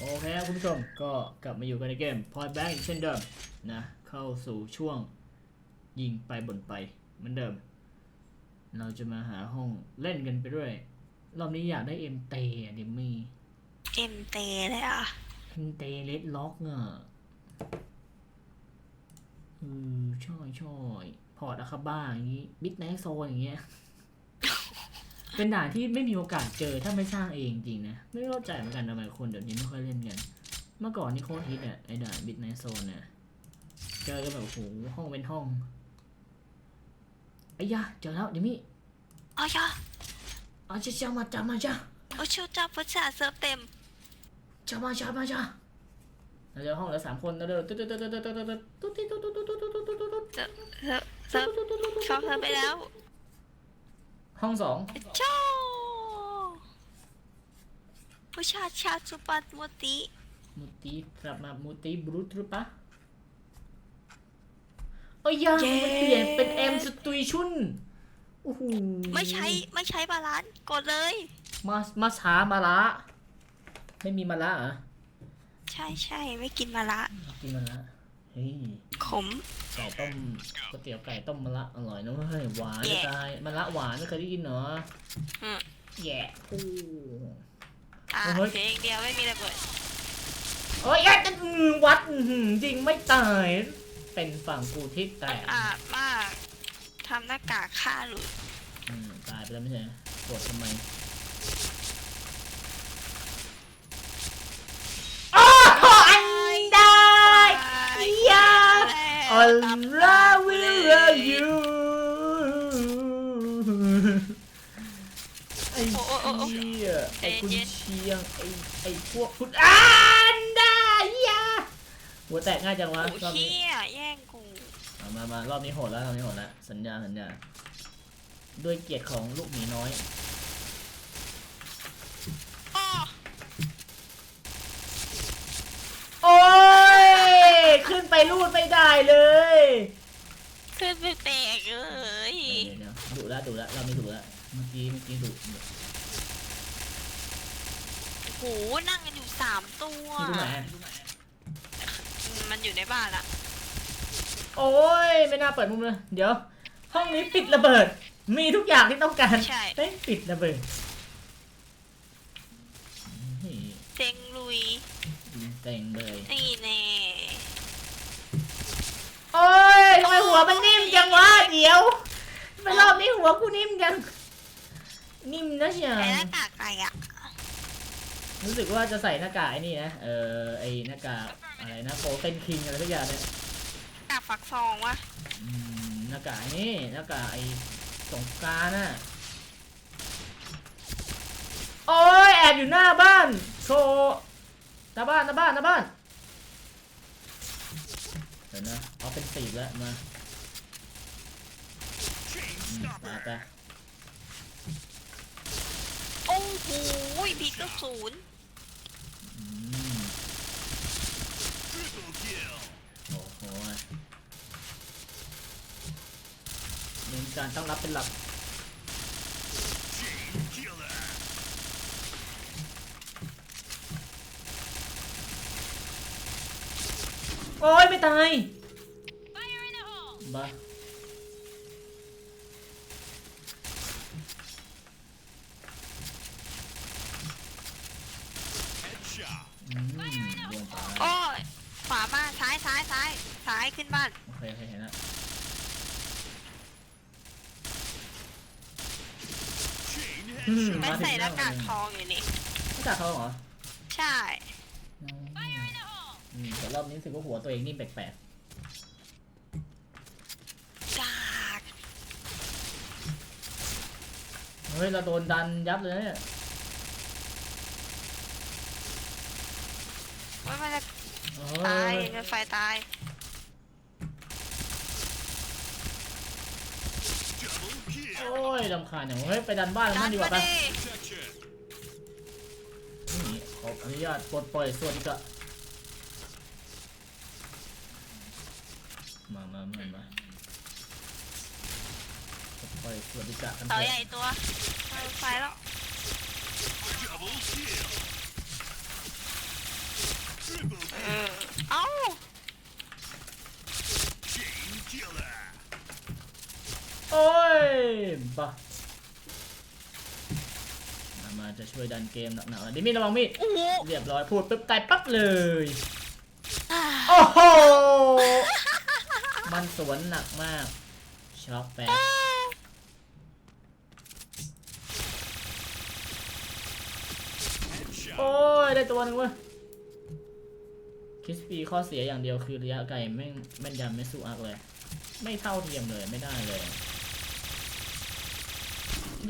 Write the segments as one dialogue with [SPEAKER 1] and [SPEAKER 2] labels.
[SPEAKER 1] โอเคครับคุณผู้ชมก็กลับมาอยู่กันในเกม Point Blank เช่นเดิมนะเข้าสู่ช่วงยิงไปบนไปเหมือนเดิม เราจะมาหาห้องเล่นกันไปด้วยรอบนี้อยากได้เอ็มเตอะดิมมี่
[SPEAKER 2] เอ็มเตเลยอะ
[SPEAKER 1] เอ็มเตเลดล็อกอะเออช่อยช่อยพอร์ตอะคาบ้าอย่างงี้บิ d ไนท์โซนอย่างเงี้ย เป็นด่านที่ไม่มีโอกาสเจอถ้าไม่สร้างเองจริงนะ ไม่เข้าใจเหมือนกันทำไมคนเดี๋ยวนี้ไม่ค่อยเล่นกัน เมื่อก่อนนี่โคตรฮิตอะไอ้ด่านบิ d ไนท์โซนเนี่ยเจอกันแบบโอ้โหห้องเป็นห้องไอ้ยะเจอแล้วเดี๋ยวมี่
[SPEAKER 2] อ๋อยะ
[SPEAKER 1] อาจะจะมาจะมาจ้ะ
[SPEAKER 2] โอชูจับพุชาเซิร์ฟเต็ม
[SPEAKER 1] จะมาจะมาจ้ะเราเจอห้องแล้วสามคนแล้วเด้อตุ๊ดตุ๊ดตุ๊ดตุ๊ดตุ๊ดตุ๊ดตุ๊ดตุ๊ดตุ๊ดตุ๊ดตุ๊ดตุ๊ดตุ๊ดตุ๊ด
[SPEAKER 2] เซิร์ฟเซิร์ฟเข้าเซิร์ฟไปแล้ว
[SPEAKER 1] ห้องสอง
[SPEAKER 2] โจพุชาชาจุปัตมุติ
[SPEAKER 1] มูตีกลับมามูตีบรูทหรือปะเอ้ยยังมันเปลี่ยนเป็นเอ็มสตุยชุนโอ้โห
[SPEAKER 2] ไม่ใช้ไม่ใช้บาลานซ์กดเลย
[SPEAKER 1] มามาช้ามาละไม่มีมาละเหรอะ
[SPEAKER 2] ใช่ใช่ไม่กินมาละ
[SPEAKER 1] กินมาละ เฮ้ย
[SPEAKER 2] ขม
[SPEAKER 1] ไก่ต้มก๋วยเตี๋ยวไก่ต้มมะละอร่อยนะเว้ยหวาน
[SPEAKER 2] แย่
[SPEAKER 1] จะตายมะละหวานไม่เคยได้ยินเหรอ
[SPEAKER 2] อืม
[SPEAKER 1] แย่โอ้
[SPEAKER 2] อะ
[SPEAKER 1] โอ้ย
[SPEAKER 2] เพลงเดียวไม่มีระเบิด
[SPEAKER 1] โอ้ยยัดอื้อวัดอื้อหือจริงไม่ตาย เป็นฝั่งกูที่แตก
[SPEAKER 2] อาจมากทำหน้ากากฆ่าหลุด
[SPEAKER 1] อืมตายไปแล้วไม่ใช่โกรธทำไมโอ้โหอันได้ยา อัลลาวิลลายูไอ้เชี่ยไอ้คุณเชียงไอ้ไอ้พวกคุณอันได้ยาหัวแตกง่ายจังวะ
[SPEAKER 2] โอ้
[SPEAKER 1] รอบนี้
[SPEAKER 2] เชี่ยแย่งกู
[SPEAKER 1] เอามามารอบนี้โหดแล้วรอบนี้โหดแล้วสัญญาสัญญาด้วยเกียรติของลูกหมีน้อย
[SPEAKER 2] อ้อ
[SPEAKER 1] โอ้ย ขึ้น ไปรูดไม่ได้เลย
[SPEAKER 2] ขึ้นไปแตกเลย
[SPEAKER 1] เดี๋ยวเดี๋ยวดุแล้วดุแล้วเราไม่ดุแล้วเมื่อกี้เมื่อกี้ดุดุ
[SPEAKER 2] โหนั่งกันอยู่สามตัว
[SPEAKER 1] ที่ตรงไหน
[SPEAKER 2] มันอยู่ในบ้านอะ
[SPEAKER 1] โอ้ยไม่น่าเปิดมุมเลยเดี๋ยว ห้องนี้ปิดระเบิด มีทุกอย่างที่ต้องการ
[SPEAKER 2] ใช่
[SPEAKER 1] เฮ้ยปิดระเบิดนี่
[SPEAKER 2] เซ็งลุย
[SPEAKER 1] ยิงเต็งเลย
[SPEAKER 2] นี่แน่
[SPEAKER 1] โอ้ยทำไมหัวมันนิ่มจังวะเดี๋ยวทำไมรอบนี้หัวกูนิ่มจัง นิ่มนะเชีย
[SPEAKER 2] ใส่หน้ากากอะไรอะ
[SPEAKER 1] รู้สึกว่าจะใส่หน้ากากไอ้นี่นะ เออไอหน้ากากอะไรนะโฟเซนคิงอะไรทุกอย่างเนี่ย
[SPEAKER 2] กากฟักซองวะ
[SPEAKER 1] อืมหน้ากากไอ้นี่หน้ากากไอ้สงกรารน่ะ โอ้ยแอบอยู่หน้าบ้านโชว์หน้าบ้านหน้าบ้านหน้าบ้านเดี๋ยวนะ เอาเป็นสีบแล้วมาอืมไปไป
[SPEAKER 2] โอ้โหพีก็ศูนย์
[SPEAKER 1] อืมโอ้โหเน้นการตั้งรับเป็นหลักโอ้ยไม่ตาย บ้าอืมดวงตา
[SPEAKER 2] โอ้ยขวามาซ้ายซ้ายซ้ายซ้ายขึ้นบ้าน
[SPEAKER 1] โอเคโอเคเห็นแล้วอืม
[SPEAKER 2] ไม่
[SPEAKER 1] มาถึง
[SPEAKER 2] ใส่ห
[SPEAKER 1] แล้
[SPEAKER 2] น้าวกากทองอยู่นี่
[SPEAKER 1] หน้ากากทองเหรอ
[SPEAKER 2] ใช่
[SPEAKER 1] อืมแต่รอบนี้รู้สึกว่าหัวตัวเองนี่แปลก
[SPEAKER 2] กาก
[SPEAKER 1] ๆ เฮ้ยเราโดนดันยับเลยนะเนี่ย
[SPEAKER 2] ว่ามันจะ
[SPEAKER 1] โอ้
[SPEAKER 2] ตาย
[SPEAKER 1] ย
[SPEAKER 2] มันไฟตาย
[SPEAKER 1] โอ้ยลำคาญอย่างเฮ้ยไปดันบ้านมันดีกว่า
[SPEAKER 2] ดั
[SPEAKER 1] ปะ
[SPEAKER 2] นมาดิ
[SPEAKER 1] นี่ขออนุญาตปลดปล่อยส่วนอีกอะ อยสวัสดีจ้ะกันา
[SPEAKER 2] ใหญ่ตัวไฟแล้วเอ้าว
[SPEAKER 1] โอ้ยบะมามาจะช่วยดันเกมหนักๆดิมีระวังมีดเรียบร้อยพูดปุ๊บตายปั๊บเลย โอ้โห มันสวนหนักมากช็อกแปด โอ้ย ได้ตัวหนึงเว้ยคิสปีข้อเสียอย่างเดียวคือระยะไกลแม่งแม่นยำไม่สู้อาร์คเลย ไม่เท่าเทียมเลยไม่ได้เลย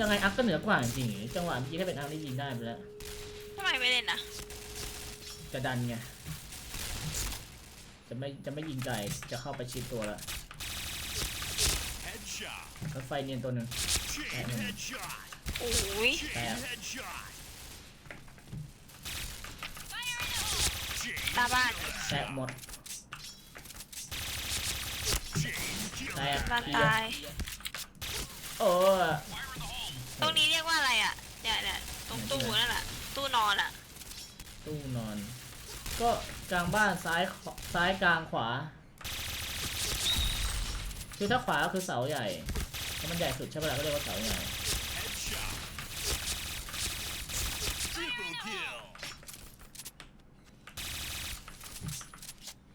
[SPEAKER 1] ยังไงอาร์คก็เหนือกว่าจริงๆจังหวะเมื่อกี้ถ้าเป็นอาร์คได้ยิงได้ไปแล้ว
[SPEAKER 2] ทำไมไม่เล่นนะ
[SPEAKER 1] จะดันไงจะไม่จะไม่ยิงไกลจะเข้าไปชิดตัวละ
[SPEAKER 3] Headshot.
[SPEAKER 1] รถไฟเนียนตัวหนึ่ง
[SPEAKER 3] Chain
[SPEAKER 1] Mm.
[SPEAKER 3] headshot.
[SPEAKER 2] โอ้ย
[SPEAKER 3] Chain
[SPEAKER 1] Yeah.
[SPEAKER 3] headshot. Chain
[SPEAKER 2] ตาบ้าน
[SPEAKER 1] แตกหมด
[SPEAKER 3] chain
[SPEAKER 1] แต
[SPEAKER 3] killer.
[SPEAKER 1] ก
[SPEAKER 2] บ้าน
[SPEAKER 1] เคลีย
[SPEAKER 2] ตา
[SPEAKER 1] ร์
[SPEAKER 2] ย
[SPEAKER 1] โอ้ย
[SPEAKER 2] ตรงนี้เรียกว่าอะไรอะเนี่ยเนี่ยตรงตู้นั่นแหละตู้นอนอะ
[SPEAKER 1] ตู้นอน ก็กลางบ้านซ้ายขวาซ้ายกลางขวา คือถ้าขวาก็คือเสาใหญ่ถ้ามันใหญ่สุดใช่ปะล่ะก็เรียกว่าเสาใหญ่
[SPEAKER 3] Headshot. Triple kill.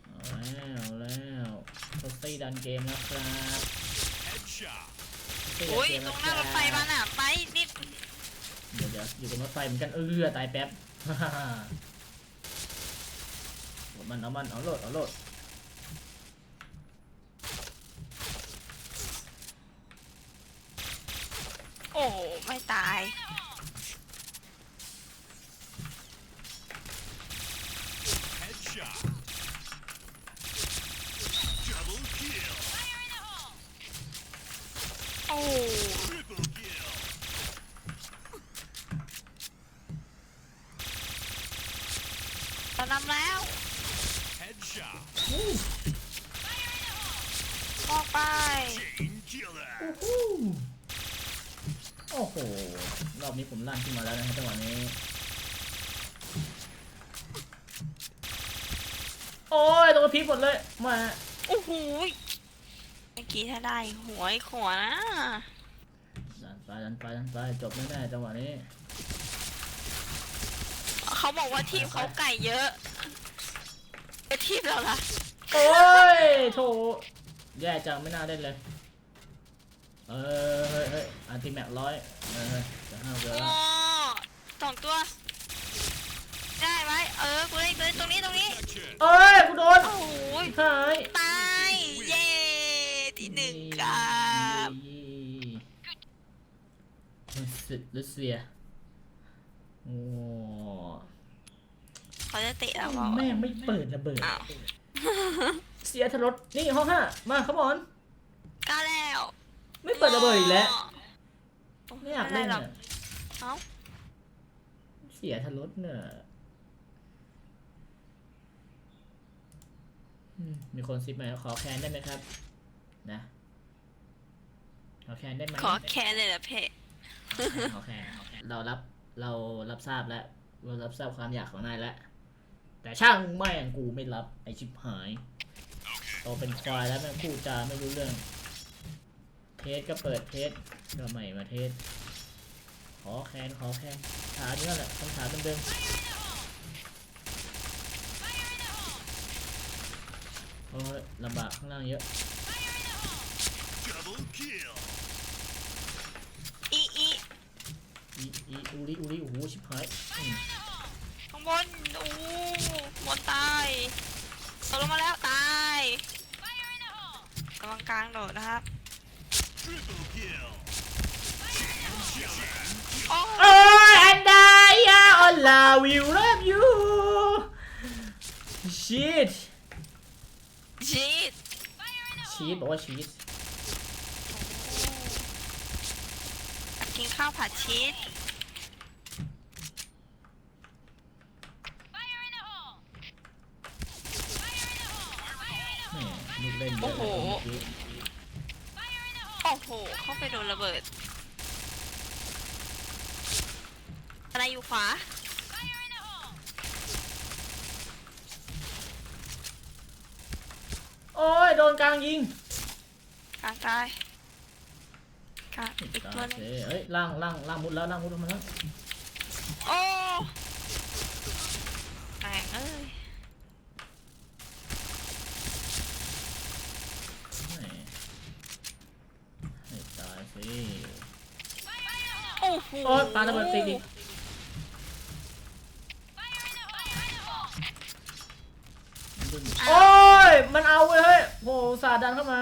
[SPEAKER 1] เอา แล้วเอาแล้วโซซี่ดันเกมนะครับ
[SPEAKER 3] Headshot.
[SPEAKER 1] โซซี่ดั
[SPEAKER 2] โอ้ย
[SPEAKER 1] เกม
[SPEAKER 2] ตร
[SPEAKER 1] นะ
[SPEAKER 2] ง
[SPEAKER 1] ค
[SPEAKER 2] หน้ารถไฟบ้านอะไปนิด
[SPEAKER 1] เดี๋ยวเดี๋ยวอยู่บนรถไฟเหมือนกันเออตายแป๊บเอามันเอามันเอาโหลดเอาโหลด
[SPEAKER 2] โอ้ไม่ตาย
[SPEAKER 3] Headshot. Double kill.
[SPEAKER 2] โอ้
[SPEAKER 3] Triple kill.
[SPEAKER 2] เรานำแล้ว
[SPEAKER 3] Headshot.
[SPEAKER 2] มองไป
[SPEAKER 3] Chain killer.
[SPEAKER 1] โอ้โห รอบนี้ผมลั่นขึ้นมาแล้วนะครับจังหวะนี้ โอ้ยตัวพลิกหมดเลย มา
[SPEAKER 2] โอ้โหยเมื่อกี้ถ้าได้หวยขวานะ
[SPEAKER 1] ดันไปดันไปดันไปจบแน่ๆจังหวะนี้
[SPEAKER 2] เขาบอกว่าทีมเขาไก่เยอะแต่ ทีมเราล่ะ
[SPEAKER 1] โอ้ยโถแย่จังไม่น่าเล่นเลย เออเฮ้ยเฮ้ยอันติแม็กร้อยเออเฮ้ยจะห้าเดือน
[SPEAKER 2] โอ้
[SPEAKER 1] แล้ว
[SPEAKER 2] สองตัว ได้ไหมเออกูเล่นกูเล่นตรงนี้ตรงนี้
[SPEAKER 3] Protection.
[SPEAKER 1] เอ้ยกูโดน
[SPEAKER 2] โอ้โหย
[SPEAKER 1] หาย
[SPEAKER 2] ตายเย้ที่หนึ่งครับ
[SPEAKER 1] รัสเซียรัสเซียโอ้
[SPEAKER 2] เขาจะเตะเราเปล่า
[SPEAKER 1] แม่งไม่เปิดระเบิด
[SPEAKER 2] อ้าว
[SPEAKER 1] เสียทรสนี่ห้องห้ามาครับบอล
[SPEAKER 2] กล้าแล้ว
[SPEAKER 1] ไม่เปิดระเบิดอีกแล้ว
[SPEAKER 2] โอ้
[SPEAKER 1] ไม่อยากเล่น
[SPEAKER 2] หรอก
[SPEAKER 1] อะ
[SPEAKER 2] เอ้า
[SPEAKER 1] เสียทรสเนี่ยอืมมีคนซิปไหมขอแคนได้ไหมครับ นะ ขอแคนได้ไหม
[SPEAKER 2] ขอแค่เลยเหรอเพะ
[SPEAKER 1] ขอแคนเรารับเรารับทราบแล้ว เรารับทราบความอยากของนายแล้ว แต่ช่างแม่งกูไม่รับไอชิบหายโตเป็นควายแล้วแม่งพูดจาไม่รู้เรื่อง เทสก็เปิดเทสก็ใหม่มาเทสขอแคนขอแคนถามนี่แหละคำถามเดิมๆโอ้ยลำบากข้างล่างเยอะ
[SPEAKER 3] Double kill.
[SPEAKER 2] อีอี
[SPEAKER 1] อีอีอูริอูริโอ้โหชิบหายอื ม
[SPEAKER 2] ข้างบนโอ้บนตายตกลงมาแล้วตายกำลังกลางโดดนะครับ
[SPEAKER 3] Triple kill.
[SPEAKER 2] โอ้
[SPEAKER 1] โอ้ยอันดายาออนลาวิว love you shit
[SPEAKER 2] ชีส
[SPEAKER 1] ชีสบอกว่าชีส
[SPEAKER 2] อยากกินข้าวผัดชีส
[SPEAKER 1] แหม่ลูก เล่นเยอะเลยเมื่อกี้
[SPEAKER 2] โอ้โห เข้าไปโดนระเบิด อะไรอยู่ขวา
[SPEAKER 1] โอ้ย โดนกลางยิง
[SPEAKER 2] กลางตายกะอีกตัวหนึง
[SPEAKER 1] เอ้ยเอ้ยล่างล่างล่างมุดแล้วล่างมุดลงมาแล้ว
[SPEAKER 2] โอ้แม่งเอ้ย
[SPEAKER 1] แหมให้ตายสิ
[SPEAKER 2] โอ้โห
[SPEAKER 1] โอ้ยปาระเบิดติดอีกโอ้ย มันเอาเว้ยเฮ้ยโหสาดดันเข้ามา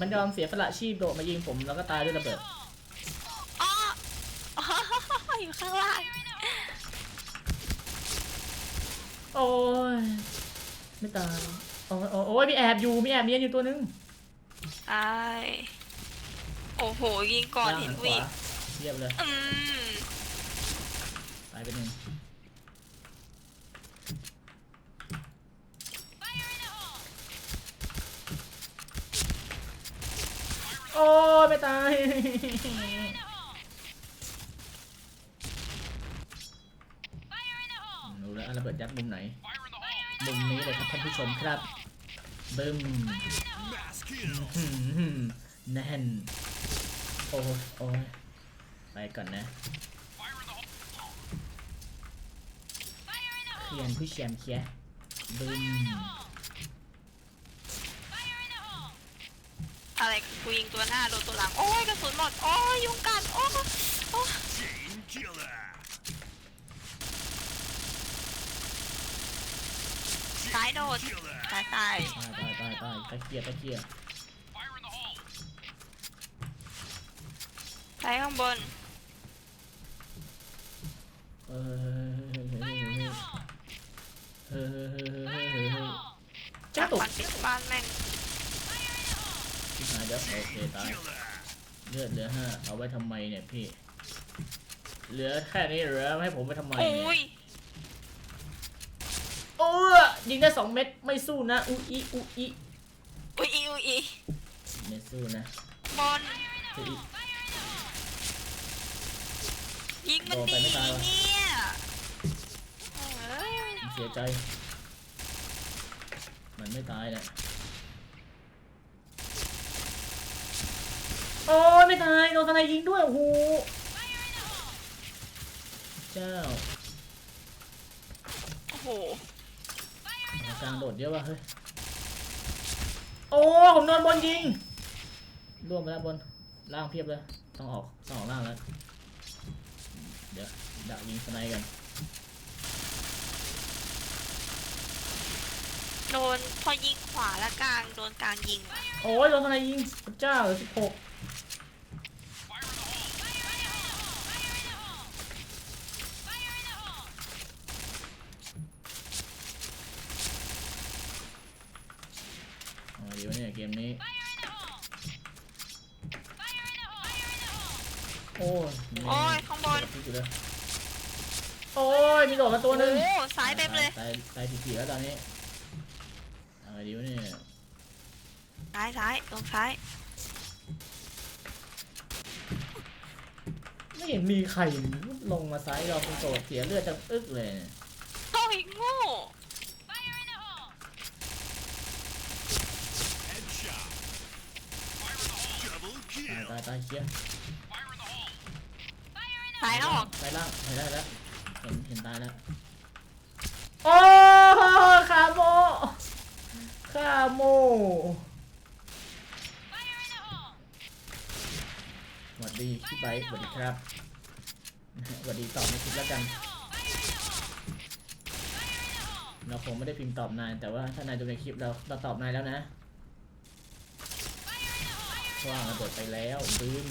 [SPEAKER 1] มันยอมเสียสละชีพโดดมายิงผมแล้วก็ตายด้วยระเบิด
[SPEAKER 2] อ๋ออ๋ออยู่ข้างล่าง
[SPEAKER 1] โอ้ย ไม่ตายโอ้ยโอ้ยโอ้ยมีแอบอยู่มีแอบเนียนอยู่ตัวนึง
[SPEAKER 2] ตาย โอ้โห ยิงก่อน
[SPEAKER 1] ล่าง
[SPEAKER 2] เห็น
[SPEAKER 1] ข
[SPEAKER 2] วิ
[SPEAKER 1] วาเทียบเลย
[SPEAKER 2] อืม
[SPEAKER 1] ตายไปหนึ่งโอ้ยไม่ตายรู้แล้วระเบิดยัดมุมไหน มุมนี้เลยครับท่านผู้ชมครับ บึ้มแน่น โอ้ยโอ้ยไปก่อนนะ เขียนผู้แชมป์เคียบึ้ม
[SPEAKER 2] อะไรกูยิงตัวหน้าโดนตัวหลัง โอ้ยกระสุนหมด โอ้ยยุงกัดโอ้ยโอ้ย
[SPEAKER 3] Chain killer.
[SPEAKER 2] ซ้ายโดด
[SPEAKER 3] Killer.
[SPEAKER 2] ซ้ายตาย
[SPEAKER 1] ตายตายตายตายตะเคียบตะเคีย
[SPEAKER 2] ซ้ายข้างบน
[SPEAKER 1] เออเออ จ้า
[SPEAKER 2] จับ
[SPEAKER 1] ตุก
[SPEAKER 2] ปันปิดบ้านแม่ง
[SPEAKER 1] ชิบหายเดี๋ยวโอเคตาย
[SPEAKER 3] Killer.
[SPEAKER 1] เลือดเหลือห้าเอาไว้ทำไมเนี่ยพี่ เหลือแค่นี้เหลือให้ผมไปทำไม
[SPEAKER 2] โอ้
[SPEAKER 1] เนี่ย
[SPEAKER 2] ย
[SPEAKER 1] โอ้ยยิงได้สองเม็ดไม่สู้นะอุอีอุอี
[SPEAKER 2] อุ้ยอีอุ้ยอี
[SPEAKER 1] ไม่สู้นะ
[SPEAKER 2] บน
[SPEAKER 1] อุอี
[SPEAKER 2] ยิงมัน
[SPEAKER 1] โดน
[SPEAKER 2] ดี
[SPEAKER 1] ไปไม่ตายวะ
[SPEAKER 2] เนี่ยเอ้ย
[SPEAKER 1] ผม เสียใจ มันไม่ตายแหละโอ้ยไม่ตายโดนทนายยิงด้วยโอ้โหเจ้า
[SPEAKER 2] โอ้โห
[SPEAKER 1] เอากลางโดดเยอะว่ะเฮ้ยโอ้ผมโดนบนยิงร่วงไปแล้วบนล่างเพียบเลย ต้องออกต้องออกล่างแล้ว เดี๋ยวดักยิงสไนกัน
[SPEAKER 2] โดนพอยิงขวาแล้วกลางโดนกลางยิงอะ
[SPEAKER 1] โอ้ยโดนสไนยิงพระเจ้าเหลือสิบหกเอาเดี๋ยวเนี่ยเกมนี้ โอ้ย
[SPEAKER 2] โอ้ยข้างบน
[SPEAKER 1] อยู่เลยโอ้ยมีโดดมาตัวหนึง
[SPEAKER 2] โอ้ซ้ายเต็มเลย
[SPEAKER 1] ตายตายถี่ๆแล้วตอนนี้เอาไง ดีวะเนี่ย
[SPEAKER 2] ซ้ายซ้ายตรงซ้าย
[SPEAKER 1] ไม่เห็นมีใครลงมาซ้ายเราเป็นโดดเสียเลือดจังอึกเลยเนี่ย
[SPEAKER 2] โอ้ยโง่
[SPEAKER 3] Headshot. Double
[SPEAKER 1] ตาย
[SPEAKER 3] kill.
[SPEAKER 1] ตายตายเคลียร์
[SPEAKER 2] ซ้ายออก
[SPEAKER 1] ตายล่างตายได้แล้วเห็นเห็นตายแล้ว โอ้คาโม คาโมสวัสดีพี่ไบร์ทสวัสดีครับสวัสดีตอบในคลิปแล้วกัน เราคงไม่ได้พิมพ์ตอบนาย แต่ว่าถ้านายดูในคลิปเราเราตอบนายแล้วนะว่างระเบิดไปแล้วบึ้ม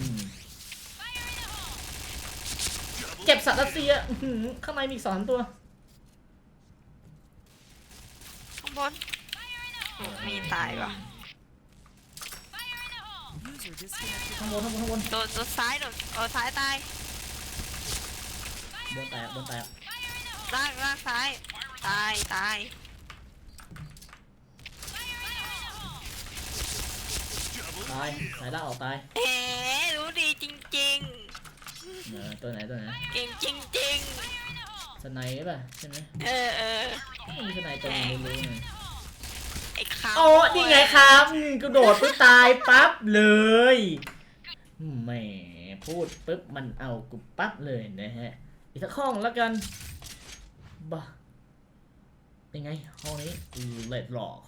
[SPEAKER 3] Double
[SPEAKER 1] เก็บสัตว์รัสเซียอื้อหือข้างในมีอีกสองตัว
[SPEAKER 2] ข้างบนโอ้มี ตายว่ะ
[SPEAKER 1] ข้างบนข้างบนข้างบน
[SPEAKER 2] โดนโดนซ้ายโดนเออซ้ายตาย
[SPEAKER 1] บนแตกบนแตก
[SPEAKER 2] ล่างล่างซ้ายตายตาย
[SPEAKER 3] Double
[SPEAKER 1] ตาย
[SPEAKER 3] kill.
[SPEAKER 1] สายล่างออกตาย
[SPEAKER 2] เอ๋รู้ดีจริง
[SPEAKER 1] เออตัวไหนตัวไหน
[SPEAKER 2] ๆ เก่งจริง
[SPEAKER 1] สไนป์ป่ะใช่ไหม
[SPEAKER 2] ๆเออเออ
[SPEAKER 1] ไม่มีสไนป์ตัวไหนไม่รู้ไง
[SPEAKER 2] ไอ้ขาว
[SPEAKER 1] โอ้นี่ไงครับอืมกระโดดปุ๊บตายปั๊บเลยแหมพูดปุ๊บมันเอากูปั๊บเลยนะฮะ อีกสักห้องแล้วกันบ้ายังไง ห้องนี้ let lock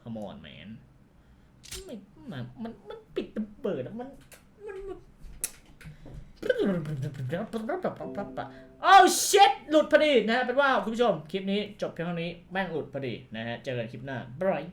[SPEAKER 1] come on man ไม่มันมันมันปิดมันเปิดอะมันมันมัน โอ้เช็ดหลุดพอดีนะฮะเป็นว่าคุณผู้ชมคลิปนี้จบเพียงเท่านี้แม่งหลุดพอดีนะฮะเจอกันคลิปหน้าบาย